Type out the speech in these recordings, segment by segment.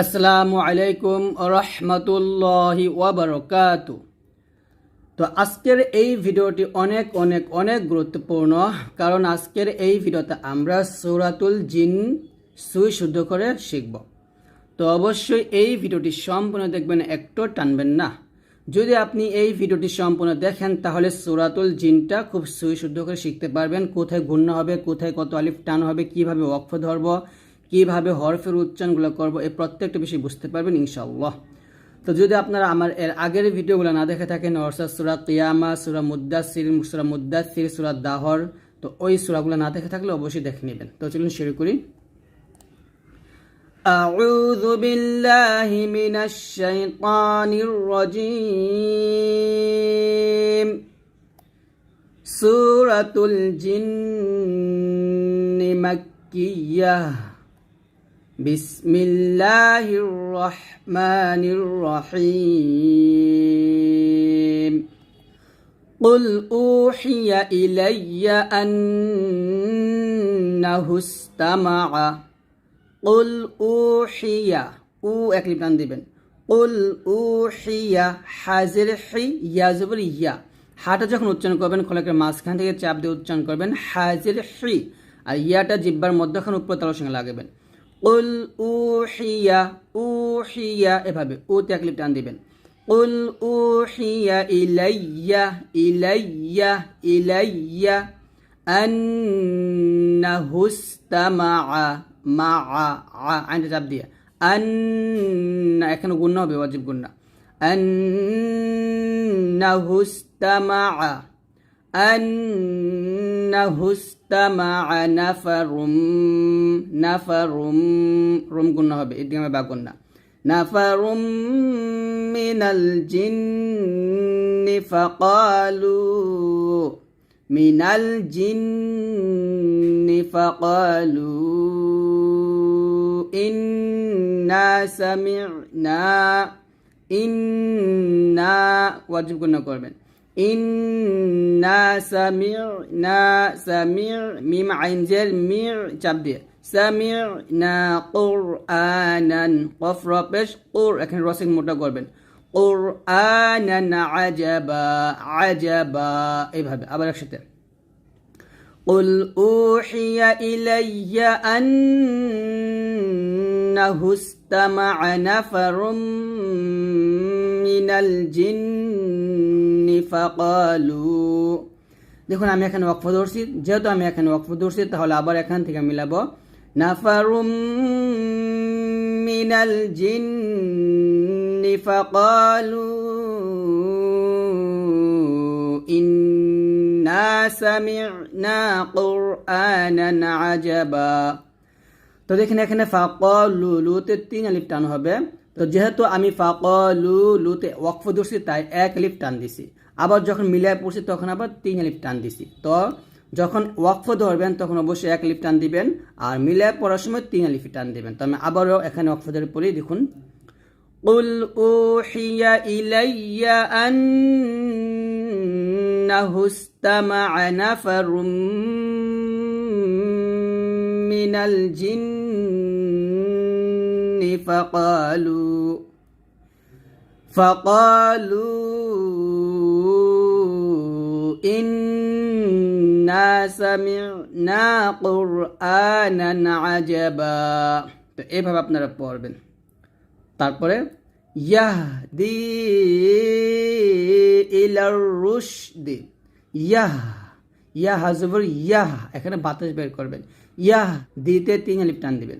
আসসালামু আলাইকুম রহমতুল্লাহি ওয়াবারকাতু। তো আজকের এই ভিডিওটি অনেক অনেক অনেক গুরুত্বপূর্ণ, কারণ আজকের এই ভিডিওতে আমরা সৌরাতুল জিন সুই শুদ্ধ করে শিখব। তো অবশ্যই এই ভিডিওটি সম্পূর্ণ দেখবেন, একটু টানবেন না। যদি আপনি এই ভিডিওটি সম্পূর্ণ দেখেন, তাহলে সৌরাতুল জিনটা খুব সুই শুদ্ধ করে শিখতে পারবেন। কোথায় গুণ্য হবে, কোথায় কত আলিফ টান হবে, কীভাবে অক্ষ ধরবো কিভাবে হরফের উচ্চারণগুলো করব এই প্রত্যেকটা বিষয় বুঝতে পারবেন ইনশাআল্লাহ তো যদি আপনারা আমার এর আগের ভিডিওগুলো না দেখে থাকেন অর্থাৎ সুরা কিয়ামা সুরা মুদাসির সুরা মুদাসির সুরা দাহর তো ওই সুরাগুলো না দেখে থাকলে অবশ্যই দেখে নেবেন তো চলুন শুরু করি أعوذ بالله من الشيطان الرجيم سورة الجن مكية بسم الله الرحمن الرحيم قل أوحي إلي أنه استمع قل أوحي ও এক লিপ টান দিবেন قل أوحي হাজির হি ইয়া জবর ইয়া হাটা যখন উচ্চারণ করবেন খোলাকের মাঝখান থেকে চাপ দিয়ে উচ্চারণ করবেন হাজির হি আর ইয়াটা জিব্বার মধ্যখান উপর তালার সঙ্গে লাগাবেন উল উহিয়া উহিয়া এভাবে উতে এক লিপ টান দিবেন। উল উহিয়া ইলাইয়া ইলাইয়া ইলাইয়া আন্নাহু ইস্তামাআ মাআ আইনটা চাপ দিয়ে। আন্না এখানে গুণ হবে, ওয়াজিব গুন্না আন্নাহু ইস্তামাআ أنه استمع نفر نفر رم قلنا إدغام با قلنا نفر من الجن فقالوا من الجن فقالوا إنا سمعنا إنا واجب قلنا قربين إنا سمعنا سمع ميم عين جل مير جبدي سمعنا قرآنا قف ربش قر لكن راسك مرة قربن قرآنا عجبا عجبا. إبهب أبا لك قل أوحي إلي أنه استمع نفر من الجن فقالوا দেখুন আমি এখানে ওয়াকফ ধরছি যেহেতু আমি এখানে ওয়াকফ ধরছি তাহলে আবার এখান থেকে মিলাবো নাফারুম মিনাল জিন্নি ফাকালু ইন্না সামি'না কুরআনান আজাবা তো দেখেন এখানে ফাকলু লুতে তিন আলিফ টান হবে তো যেহেতু আমি ফাকলু লুতে ওয়াকফ ধরছি তাই এক আলিফ টান দিছি আবার যখন মিলায় পড়ছি তখন আবার তিন আলিফ টান দিছি তো যখন ওয়াকফ ধরবেন তখন অবশ্যই এক আলিফ টান দিবেন আর মিলায় পড়ার সময় তিন আলিফ টান দিবেন তো আমি আবারও এখানে ওয়াকফ ধরে পড়ি দেখুন قل أوحي إلي أنه استمع نفر من الجن فقالوا فقالوا إنا سمعنا قرآنا عجبا তো এইভাবে আপনারা পড়বেন তারপরে ইয়াহদি ইলার রুশদি ইয়াহ ইয়া হাজবর ইয়াহ এখানে বাতাস বের করবেন ইয়াহ দিতে তিন আলিফ টান দিবেন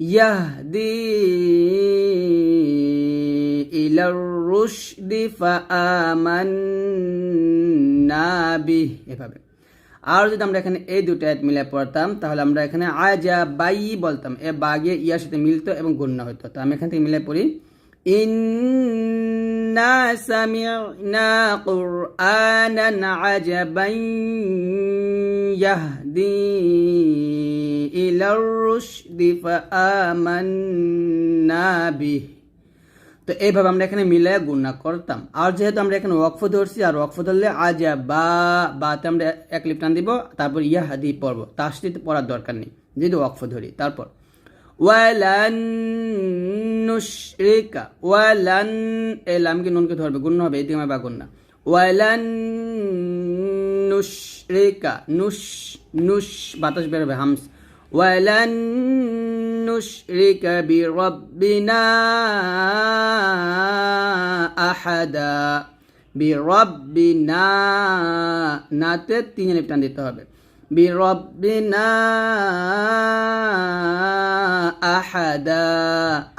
ইয়াহদি إلى الرشد فآمنا به. এভাবে। আর যদি আমরা এখানে এই দুটো আয়াত মিলে পড়তাম, তাহলে আমরা এখানে আজা বাই বলতাম। এ বাগে ইয়ার সাথে মিলতো এবং গণ্য হতো তো আমি এখান থেকে মিলে পড়ি إنا سمعنا قرآنا عجبا يهدي إلى الرشد فآمنا به তো এইভাবে আমরা এখানে মিলে গুণা করতাম আর যেহেতু আমরা এখানে ওয়াকফ ধরছি আর ওয়াকফ ধরলে আজা বা বাতে আমরা এক লিপ টান দিব তারপর ইয়া হাদি পড়বো তার সাথে পড়ার দরকার নেই যেহেতু ওয়াকফ ধরি তারপর ওয়ালান নুশরিকা, ওয়ালান এলামকে নুনকে ধরবে, গুণ হবে এদিকে আমার বা গুণ ওয়ালান নুশরিকা, নুশ নুশ, বাতাস বেরোবে হামস। ওয়ালান নুশরিকা বিরব্বিনা আহাদা, বিরব্বিনা, নাতে তিন লিপ টান দিতে হবে। بربنا আহাদা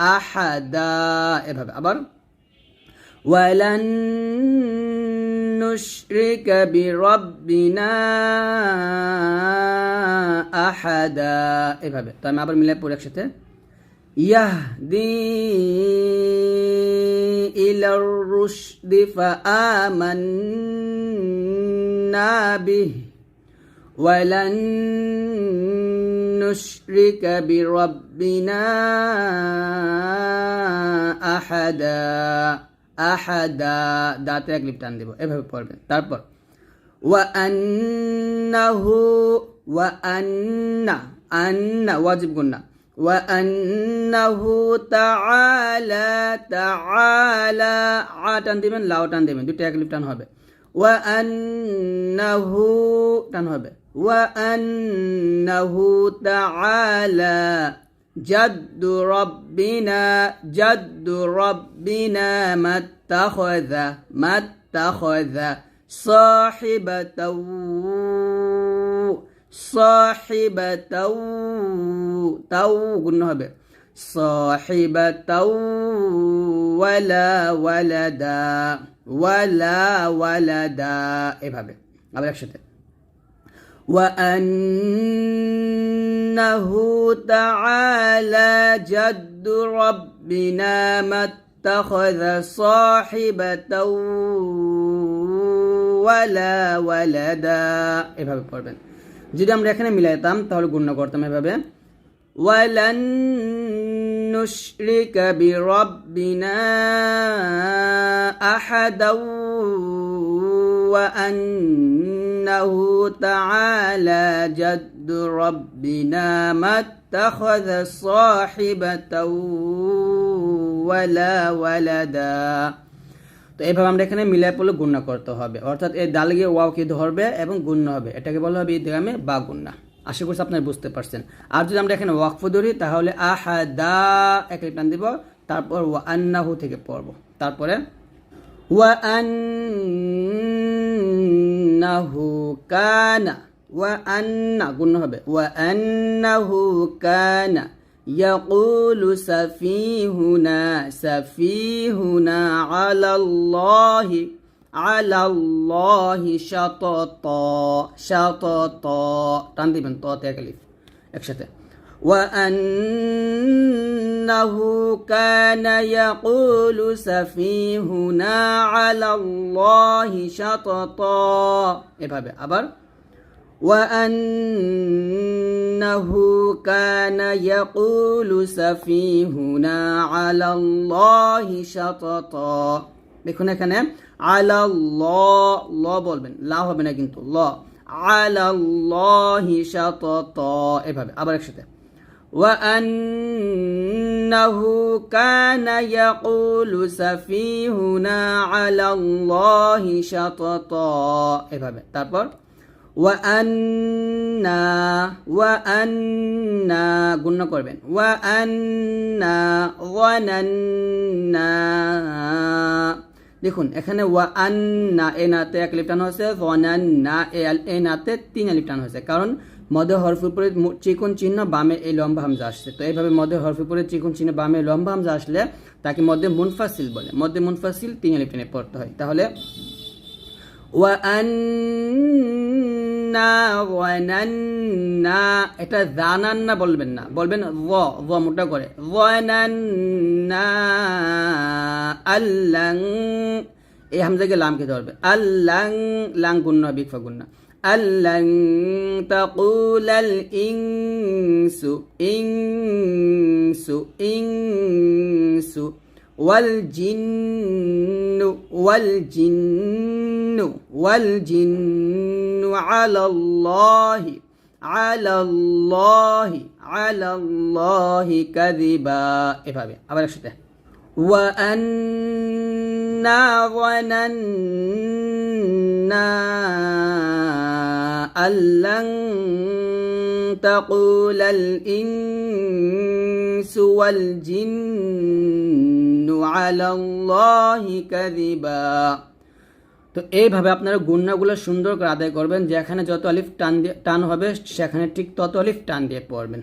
আহাদা এভাবে আবার ওয়ালান নুশরিক বিরব্বিনা আহাদা এভাবে তো আমি আবার মিলে পড়ি একসাথে ইয়াহদি ইলার রুশদি ফাআমান্না বিহি ولن نشرك بربنا আহাদা আহাদা দাঁতে এক লিপ টান দেব এভাবে পড়বেন তারপর ওয়া আন্নাহু ওয়া আন্না আন্না ওয়াজিব গুন্না ওয়া আন্নাহু তাআলা তাআলা আ টান দিবেন লাও টান দিবেন দুটো এক লিপ টান হবে ওয়া আন্নাহু টান হবে وأنه تعالى جد ربنا جد ربنا ما اتخذ ما اتخذ صاحبة صاحبة تو قلنا হবে صاحبة ولا ولدا ولا ولدا এভাবে আবার একসাথে وأنه تعالى جد ربنا ما اتخذ صاحبة ولا ولدا এভাবে পড়বেন যদি আমরা এখানে মিলাইতাম তাহলে গুণ করতাম এভাবে ولن نشرك بربنا أحدا وأنه تعالى جد ربنا ما اتخذ صاحبة ولا ولدا তো এইভাবে আমরা এখানে মিলাই পড়লে গুণনা করতে হবে অর্থাৎ এই ডাল গিয়ে ওয়াওকে ধরবে এবং গুণ্য হবে এটাকে বলা হবে ইদগামে বা গুণনা আশা করছি আপনারা বুঝতে পারছেন আর যদি আমরা এখানে ওয়াকফ ধরি তাহলে আহাদা এক টান দিব তারপর ওয়া আন্নাহু থেকে পড়ব তারপরে وأنه كان وأن وأنه كان يقول سفيهنا سفيهنا على الله على الله شططا شططا تندي من طاطي وأن وأنه كان يقول سفيهنا على الله شططا এভাবে আবার وأنه كان يقول سفيهنا على الله شططا দেখুন এখানে আলাল্লাহ ল বলবেন লা হবে না কিন্তু ল আলাল্লাহি শাতাতা এভাবে আবার একসাথে وأنه كان يقول سفيهنا على الله شططا এভাবে তারপর وأنا وأنا গুণ করবেন وأنا ظننا দেখুন এখানে ওয়ান না এ নাতে এক লিপটান হয়েছে ওয়ান ওয়ানান্না এ আল এ নাতে তিন লিপটান হয়েছে। কারণ মদে হরফের উপরে চিকন চিহ্ন, বামে এই লম্বা হামজা আসছে। তো এইভাবে মদে হরফের উপরে চিকন চিহ্ন, বামে লম্বা হামজা আসলে তাকে মধ্যে মুনফাসিল বলে। মধ্যে মুনফাসিল তিন লিপটানে পড়তে হয়। তাহলে ওয়া না ওয়ানান্না, এটা জানান না বলবেন না, বলবেন ও ও মোটা করে, ওয়ানান্না আল্লাং, এই হামজাকে লাম খেতে হবে আল্লাং, লাং গুণ্য বিফা গুণ্য আল্লাং তাকুলাল ইনসু ইনসু ইনসু والجن والجن والجن على الله على الله على الله كذبا এভাবে আবার একসাথে وأنا ظننا أن لن تقول الإنس والجن على الله كذبا তো এইভাবে আপনারা গুণনাগুলো সুন্দর করে আদায় করবেন যেখানে যত আলিফ টান দিয়ে টান হবে সেখানে ঠিক তত আলিফ টান দিয়ে পড়বেন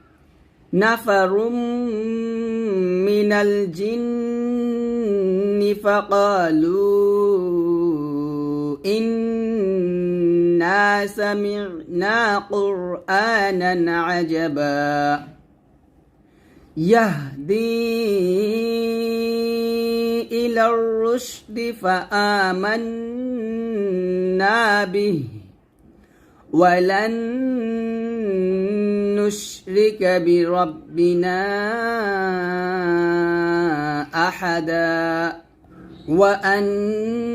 نفر من الجن فقالوا إنا سمعنا قرآنا عجبا يهدي إلى الرشد فآمنا به ولن نشرك بربنا أحدا وأنه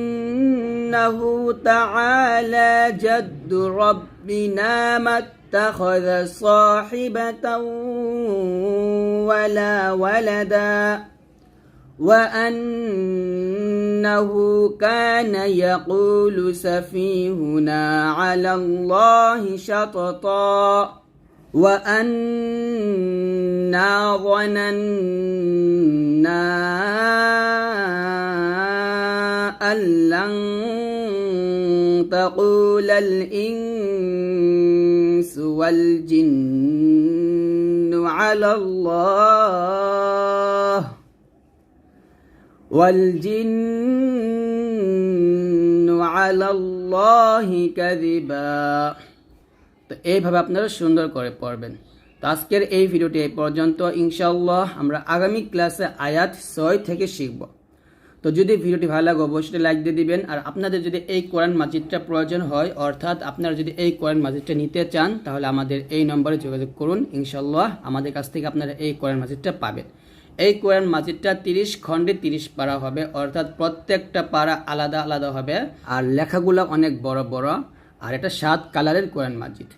تعالى جد ربنا ما اتخذ صاحبة ولا ولدا وأنه كان يقول سفيهنا على الله شططا وأنا ظننا أن لن تقول الإنس والجن على الله. والجن على الله كذبا তো এইভাবে আপনারা সুন্দর করে পড়বেন তো আজকের এই ভিডিওটি এই পর্যন্ত ইনশাল্লাহ আমরা আগামী ক্লাসে আয়াত ছয় থেকে শিখব তো যদি ভিডিওটি ভালো লাগে অবশ্যই লাইক দিয়ে দিবেন আর আপনাদের যদি এই কোরআন মাজিদটা প্রয়োজন হয় অর্থাৎ আপনারা যদি এই কোরআন মাজিদটা নিতে চান তাহলে আমাদের এই নম্বরে যোগাযোগ করুন ইনশাল্লাহ আমাদের কাছ থেকে আপনারা এই কোরআন মাজিদটা পাবেন এই কোরআন মাজিদটা তিরিশ খণ্ডে তিরিশ পারা হবে, অর্থাৎ প্রত্যেকটা পারা আলাদা আলাদা হবে। আর লেখাগুলো অনেক বড় বড়, আর এটা সাত কালারের কোরআন মাজিদ।